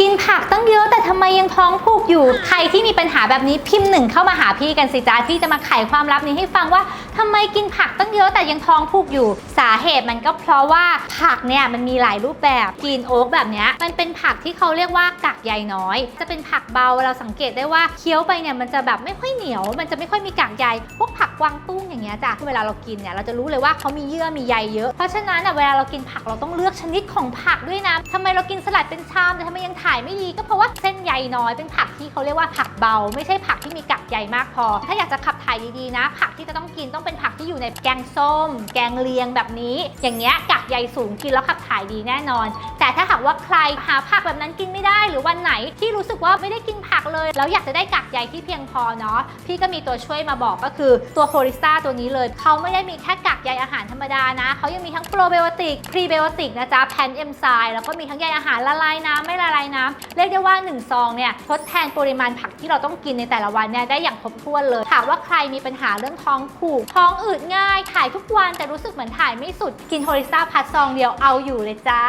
กินผักตั้งเยอะแต่ทำไมยังท้องผูกอยู่ ใครที่มีปัญหาแบบนี้พิมพ์หนึ่งเข้ามาหาพี่กันสิจ้าพี่จะมาไขความลับนี้ให้ฟังว่า ทำไมกินผักตั้งเยอะแต่ยังท้องผูกอยู่ สาเหตุมันก็เพราะว่าผักเนี่ยมันมีหลายรูปแบบกินโอ๊กแบบเนี้ยมันเป็นผักที่เขาเรียกว่ากากใยน้อย จะเป็นผักเบาเราสังเกตได้ว่าเคี้ยวไปเนี่ยมันจะแบบไม่ค่อยเหนียว มันจะไม่ค่อยมีกากใยพวกผักกวางตุ้งอย่างเงี้ยจ้ะเวลาเรากินเนี่ยเราจะรู้เลยว่าเขามีเยื่อมีใยเยอะเพราะฉะนั้นอะเวลาเรากินผักเราต้องเลือกชนิดของผักด้วยนะทำไมเรากินสลัดเป็นชามแต่ทำไมยังถ่ายไม่ดีก็เพราะว่าเส้นใยน้อยเป็นผักที่เขาเรียกว่าผักเบา ไม่ใช่ผักที่มีกากใยมากพอ ถ้าอยากจะขับ ดีๆนะ ผักที่จะต้องกินต้องเป็นผักที่อยู่ในแกงส้ม แกงเลียงแบบนี้ อย่างเงี้ยกากใยสูงกินแล้วขับถ่ายดีแน่นอน แต่ถ้าหากว่าใครหาผักแบบนั้นกินไม่ได้หรือวันไหนที่รู้สึกว่าไม่ได้กินผักเลย แล้วอยากจะได้กากใยที่เพียงพอเนาะพี่ก็มีตัวช่วยมาบอกก็คือตัวโคริสตาตัวนี้เลยเขาไม่ได้มีแค่กากใยอาหารธรรมดานะเขายังมีทั้งโปรไบโอติกพรีไบโอติกนะจ๊ะแพนเอนไซม์แล้วก็มีทั้งใยอาหารละลายน้ำไม่ละลายน้ำ เรียกได้ว่า 1 ซองเนี่ยทดแทนปริมาณผักที่เราต้องกินในแต่ละวันเนี่ยได้อย่างครบถ้วนเลยถามว่าใครมีปัญหาเรื่องท้องผูก ท้องอืดง่าย ถ่ายทุกวันแต่รู้สึกเหมือนถ่ายไม่สุด กินโฮลิซ่าพัดซองเดียวเอาอยู่เลยจ้า